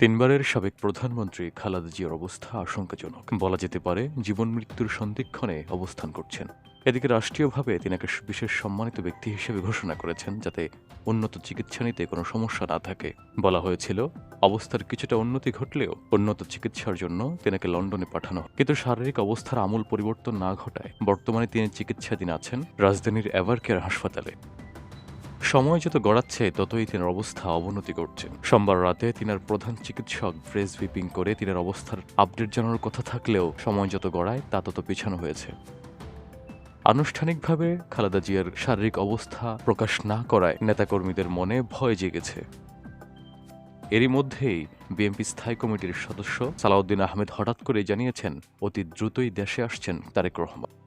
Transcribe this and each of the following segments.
তিনবারের সাবেক প্রধানমন্ত্রী খালেদা জিয়ার অবস্থা আশঙ্কাজনক। বলা যেতে পারে, জীবন মৃত্যুর সন্ধিক্ষণে অবস্থান করছেন। এদিকে রাষ্ট্রীয়ভাবে তিনি এক বিশেষ সম্মানিত ব্যক্তি হিসেবে ঘোষণা করেছেন, যাতে উন্নত চিকিৎসা নিতে কোনো সমস্যা না থাকে। বলা হয়েছিল, অবস্থার কিছুটা উন্নতি ঘটলেও উন্নত চিকিৎসার জন্য তিনাকে লন্ডনে পাঠানো। কিন্তু শারীরিক অবস্থার আমূল পরিবর্তন না ঘটায় বর্তমানে তিনি চিকিৎসাধীন আছেন রাজধানীর এভারকেয়ার হাসপাতালে। সময় যত গড়াচ্ছে, ততই তিনার অবস্থা অবনতি করছে সোমবার রাতে তিনার প্রধান চিকিৎসক প্রেস ভিপিং করে তিনার অবস্থার আপডেট জানানোর কথা থাকলেও সময় যত গড়ায়, তা তত পিছানো হয়েছে। আনুষ্ঠানিকভাবে খালেদা জিয়ার শারীরিক অবস্থা প্রকাশ না করায় নেতাকর্মীদের মনে ভয় জেগেছে। এরই মধ্যেই বিএনপি স্থায়ী কমিটির সদস্য সালাউদ্দিন আহমেদ হঠাৎ করে জানিয়েছেন, অতি দ্রুতই দেশে আসছেন তারেক রহমান।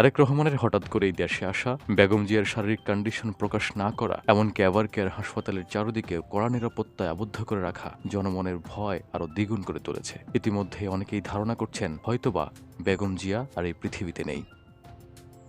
তারেক রহমানের হঠাৎ করেই দেশে আসা, বেগম জিয়ার শারীরিক কন্ডিশন প্রকাশ না করা, এমনকি এভার কেয়ার হাসপাতালের চারদিকে কড়া নিরাপত্তায় আবদ্ধ করে রাখা জনমনের ভয় আরও দ্বিগুণ করে তুলেছে। ইতিমধ্যে অনেকেই ধারণা করছেন হয়তোবা বেগম জিয়া আর এই পৃথিবীতে নেই।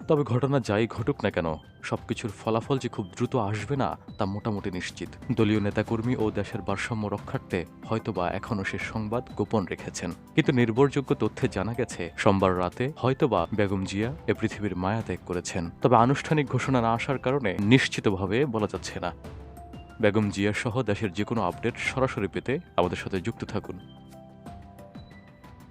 তবে ঘটনা যাই ঘটুক না কেন, সবকিছুর ফলাফল যে খুব দ্রুত আসবে না, তা মোটামুটি নিশ্চিত। দলীয় নেতাকর্মী ও দেশের ভারসাম্য রক্ষার্থে হয়তোবা এখনও সে সংবাদ গোপন রেখেছেন। কিন্তু নির্ভরযোগ্য তথ্যে জানা গেছে, সোমবার রাতে হয়তোবা বেগম জিয়া এ পৃথিবীর মায়া ত্যাগ করেছেন। তবে আনুষ্ঠানিক ঘোষণা না আসার কারণে নিশ্চিতভাবে বলা যাচ্ছে না। বেগম জিয়া সহ দেশের যে কোনো আপডেট সরাসরি পেতে আমাদের সাথে যুক্ত থাকুন।